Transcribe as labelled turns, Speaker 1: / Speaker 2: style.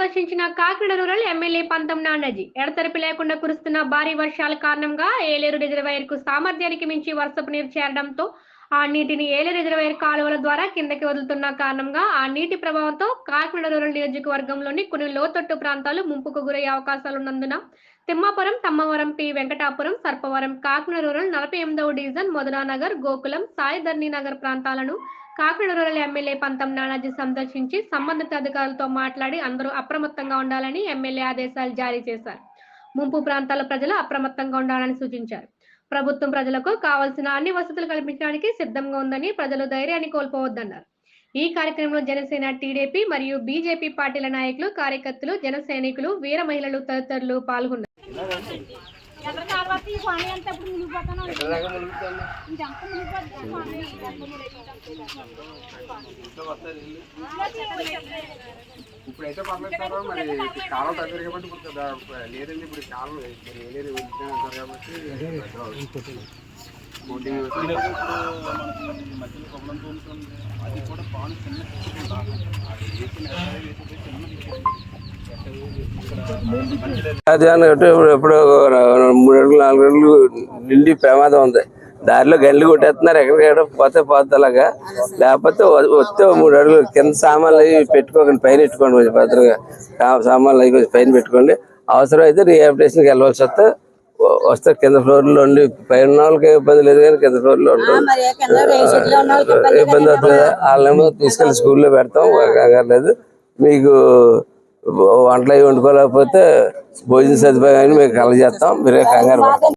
Speaker 1: సందర్శించిన Kakinada rural MLA పంతం నానాజీ. ఎడతెరిపి లేకుండా కురుస్తున్న భారీ వర్షాల కారణంగా ఏలేరు రిజర్వాయర్కు సామర్థ్యానికి మించి వర్షపు నీరు చేరడంతో ఆ నీటిని ఏలేరు రిజర్వాయర్ కాలువల ద్వారా కిందకి వదులుతున్న కారణంగా ఆ నీటి ప్రభావంతో కాకినాడ రూరల్ నియోజకవర్గంలోని కొన్ని లోతట్టు ప్రాంతాలు ముంపుకు గురయ్యే అవకాశాలున్నందున తిమ్మాపురం తమ్మవరం పి. వెంకటాపురం సర్పవరం కాకినాడ రూరల్ నలభై ఎనిమిదవ డివిజన్ మొదలానగర్ గోకులం సాయిధర్ని నగర్ ప్రాంతాలను కాకినాడ రూరల్ ఎమ్మెల్యే పంతం నానాజీ సందర్శించి సంబంధిత అధికారులతో మాట్లాడి అందరూ అప్రమత్తంగా ఉండాలని ఎమ్మెల్యే ఆదేశాలు జారీ చేశారు. ముంపు ప్రాంతాల ప్రజలు అప్రమత్తంగా ఉండాలని సూచించారు. ప్రభుత్వం ప్రజలకు కావాల్సిన అన్ని వసతులు కల్పించడానికి సిద్ధంగా ఉందని ప్రజలు ధైర్యాన్ని కోల్పోవద్దన్నారు. ఈ కార్యక్రమంలో జనసేన టీడీపీ మరియు బీజేపీ పార్టీల నాయకులు కార్యకర్తలు జన సైనికులు వీర మహిళలు తదితరులు పాల్గొన్నారు.
Speaker 2: ఎక్కడ తర్వాత ఈ పని అంతా ఇప్పుడు మునిగిపోతాను ఇదంతా మునిగిపోతుంది
Speaker 3: ఇప్పుడైతే పర్లేదు సార్ మరి కాలం దగ్గర కాబట్టి ఇప్పుడు కదా- లేదండి ఇప్పుడు కాలం మరి ఏ లేదు వెళ్తూనే ఉంటారు కాబట్టి బోటింగ్
Speaker 4: మనకి మధ్యలో కొబ్బరి ఉంటుంది అది కూడా పాలు చిన్న చిన్న అది వేసిన ఎస్ఐ వేసి చిన్న
Speaker 5: అన్నట్టు ఇప్పుడు ఎప్పుడు మూడు అడుగులు నాలుగు అడుగులు నిండి ప్రమాదం ఉంది. దారిలో గల్లి కొట్టేస్తున్నారు ఎక్కడికెక్కడ పోతే పోతే అలాగా లేకపోతే వస్తే మూడు అడుగులు కింద సామాన్లు అవి పెట్టుకోకండి పైన పెట్టుకోండి కొంచెం భద్రంగా. సామాన్లు అవి కొంచెం పైన పెట్టుకోండి. అవసరం అయితే రీహాబిటేషన్కి వెళ్ళవలసి వస్తే వస్తే కింద ఫ్లోర్లో ఉండి పైన వాళ్ళకి ఇబ్బంది లేదు కానీ కింద ఫ్లోర్లో
Speaker 2: వాళ్ళకి ఇబ్బంది
Speaker 5: అవుతుంది వాళ్ళేమో తీసుకెళ్ళి స్కూల్లో పెడతాం లేదు. మీకు వంటలు అవి వండుకోలేకపోతే భోజన సదుపాయాన్ని మేము కలగజేస్తాం. మీరే కంగారు